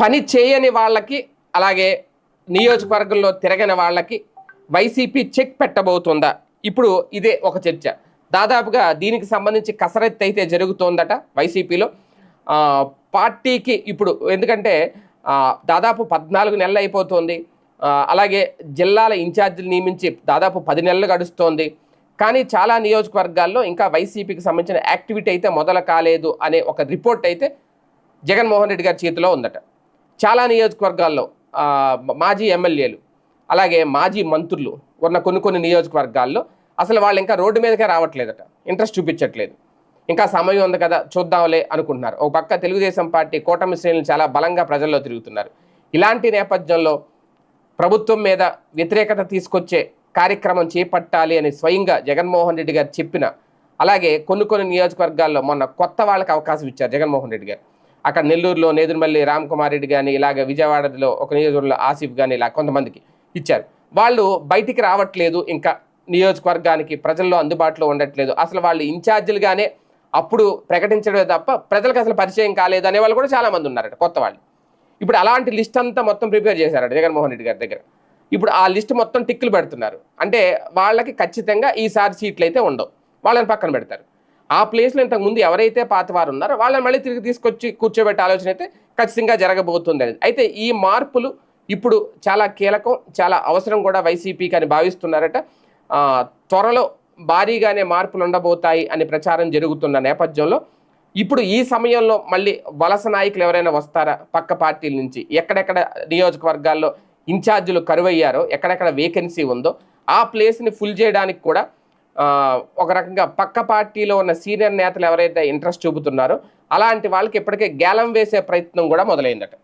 పని చేయని వాళ్ళకి అలాగే నియోజకవర్గంలో తిరగని వాళ్ళకి వైసీపీ చెక్ పెట్టబోతుందా? ఇప్పుడు ఇదే ఒక చర్చ. దాదాపుగా దీనికి సంబంధించి కసరత్తు అయితే జరుగుతోందట వైసీపీలో. పార్టీకి ఇప్పుడు ఎందుకంటే దాదాపు పద్నాలుగు నెలలు అయిపోతుంది. అలాగే జిల్లాల ఇన్ఛార్జీలు నియమించి దాదాపు పది నెలలు గడుస్తోంది. కానీ చాలా నియోజకవర్గాల్లో ఇంకా వైసీపీకి సంబంధించిన యాక్టివిటీ అయితే మొదలు కాలేదు అనే ఒక రిపోర్ట్ అయితే జగన్మోహన్ రెడ్డి గారి చేతిలో ఉందట. చాలా నియోజకవర్గాల్లో మాజీ ఎమ్మెల్యేలు అలాగే మాజీ మంత్రులు ఉన్న కొన్ని కొన్ని నియోజకవర్గాల్లో అసలు వాళ్ళు ఇంకా రోడ్డు మీదకే రావట్లేదట. ఇంట్రెస్ట్ చూపించట్లేదు. ఇంకా సమయం ఉంది కదా చూద్దాంలే అనుకుంటున్నారు. ఒక పక్క తెలుగుదేశం పార్టీ కూటమి శ్రేణులు చాలా బలంగా ప్రజల్లో తిరుగుతున్నారు. ఇలాంటి నేపథ్యంలో ప్రభుత్వం మీద వ్యతిరేకత తీసుకొచ్చే కార్యక్రమం చేపట్టాలి అని స్వయంగా జగన్మోహన్ రెడ్డి గారు చెప్పిన అలాగే కొన్ని కొన్ని నియోజకవర్గాల్లో మొన్న కొత్త వాళ్ళకి అవకాశం ఇచ్చారు జగన్మోహన్ రెడ్డి గారు. అక్కడ నెల్లూరులో నేదురుమల్లి రామ్ కుమార్ రెడ్డి కానీ ఇలాగ విజయవాడలో ఒక నియోజకవర్గంలో ఆసిఫ్ కానీ ఇలా కొంతమందికి ఇచ్చారు. వాళ్ళు బయటికి రావట్లేదు ఇంకా నియోజకవర్గానికి ప్రజల్లో అందుబాటులో ఉండట్లేదు. అసలు వాళ్ళు ఇన్ఛార్జీలుగానే అప్పుడు ప్రకటించడమే తప్ప ప్రజలకు అసలు పరిచయం కాలేదు అనే వాళ్ళు కూడా చాలామంది ఉన్నారట కొత్త వాళ్ళు. ఇప్పుడు అలాంటి లిస్ట్ అంతా మొత్తం ప్రిపేర్ చేశారట జగన్మోహన్ రెడ్డి గారి దగ్గర. ఇప్పుడు ఆ లిస్ట్ మొత్తం టిక్కులు పెడుతున్నారు. అంటే వాళ్ళకి ఖచ్చితంగా ఈసారి సీట్లు అయితే ఉండవు. వాళ్ళని పక్కన పెడతారు. ఆ ప్లేస్లో ఇంతకు ముందు ఎవరైతే పాతవారు ఉన్నారో వాళ్ళని మళ్ళీ తిరిగి తీసుకొచ్చి కూర్చోబెట్టే ఆలోచన అయితే ఖచ్చితంగా జరగబోతుంది అనేది. అయితే ఈ మార్పులు ఇప్పుడు చాలా కీలకం చాలా అవసరం కూడా వైసీపీకి అని భావిస్తున్నారట. త్వరలో భారీగానే మార్పులు ఉండబోతాయి అని ప్రచారం జరుగుతున్న నేపథ్యంలో ఇప్పుడు ఈ సమయంలో మళ్ళీ వలస నాయకులు ఎవరైనా వస్తారా? పక్క పార్టీల నుంచి ఎక్కడెక్కడ నియోజకవర్గాల్లో ఇన్ఛార్జీలు కరువయ్యారో ఎక్కడెక్కడ వేకెన్సీ ఉందో ఆ ప్లేస్ని ఫుల్ చేయడానికి కూడా ఒక రకంగా పక్క పార్టీలో ఉన్న సీనియర్ నేతలు ఎవరైతే ఇంట్రెస్ట్ చూపుతున్నారో అలాంటి వాళ్ళకి ఇప్పటికే గ్యాలం వేసే ప్రయత్నం కూడా మొదలైందట.